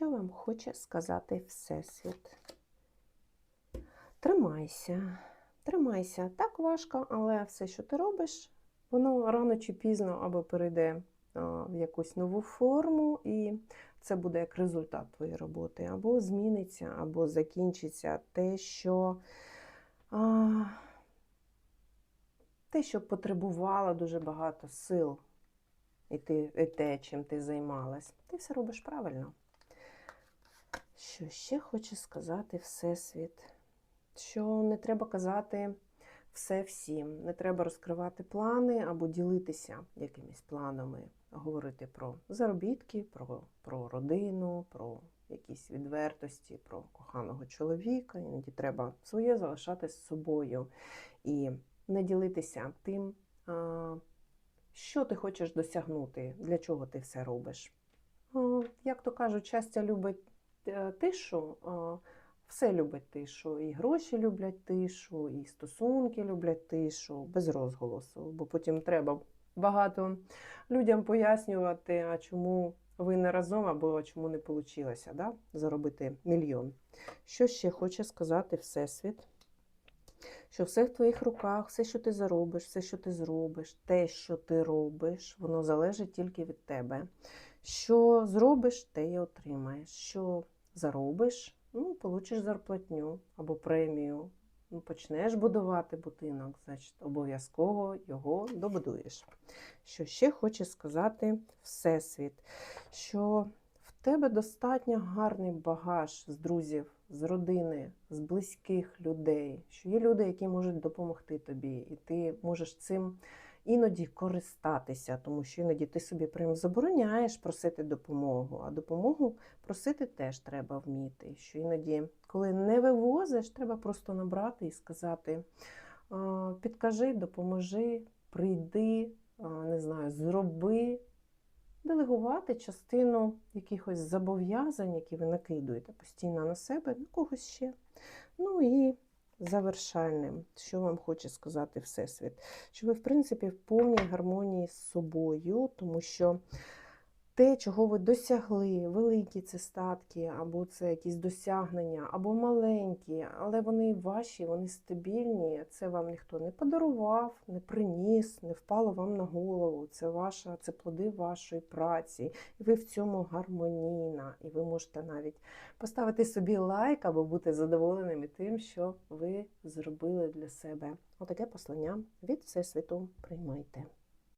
Що вам хоче сказати Всесвіт? Тримайся, тримайся. Так важко, але все, що ти робиш, воно рано чи пізно або перейде в якусь нову форму, і це буде як результат твоєї роботи. Або зміниться, або закінчиться те, що. А, те, що потребувало дуже багато сил, і, ти, і те, чим ти займалась, ти все робиш правильно. Що ще хоче сказати Всесвіт? Що не треба казати все всім, не треба розкривати плани або ділитися якимись планами, говорити про заробітки, про, про родину, про якісь відвертості, про коханого чоловіка. Іноді треба своє залишати з собою і не ділитися тим, що ти хочеш досягнути, для чого ти все робиш. Як то кажуть, щастя любить тишу, все любить тишу. І гроші люблять тишу, і стосунки люблять тишу, без розголосу. Бо потім треба багато людям пояснювати, а чому ви не разом, або чому не вийшло да? заробити мільйон. Що ще хоче сказати Всесвіт? Що все в твоїх руках, все, що ти заробиш, все, що ти зробиш, те, що ти робиш, воно залежить тільки від тебе. Що зробиш, те і отримаєш. Що заробиш, ну, получиш зарплатню або премію. Ну, почнеш будувати будинок, значить, обов'язково його добудуєш. Що ще хоче сказати Всесвіт, що в тебе достатньо гарний багаж з друзів, з родини, з близьких людей, що є люди, які можуть допомогти тобі, і ти можеш цим іноді користатися, тому що іноді ти собі прям забороняєш просити допомогу, а допомогу просити теж треба вміти. Що іноді, коли не вивозиш, треба просто набрати і сказати: підкажи, допоможи, прийди, не знаю, зроби. Делегувати частину якихось зобов'язань, які ви накидуєте постійно на себе, на когось ще. Ну і завершальним, що вам хоче сказати Всесвіт, що ви, в принципі, в повній гармонії з собою, тому що те, чого ви досягли, великі це статки, або це якісь досягнення, або маленькі, але вони ваші, вони стабільні. Це вам ніхто не подарував, не приніс, не впало вам на голову. Це ваша, це плоди вашої праці. І ви в цьому гармонійна. І ви можете навіть поставити собі лайк або бути задоволеними тим, що ви зробили для себе. Отаке послання від Всесвіту приймайте.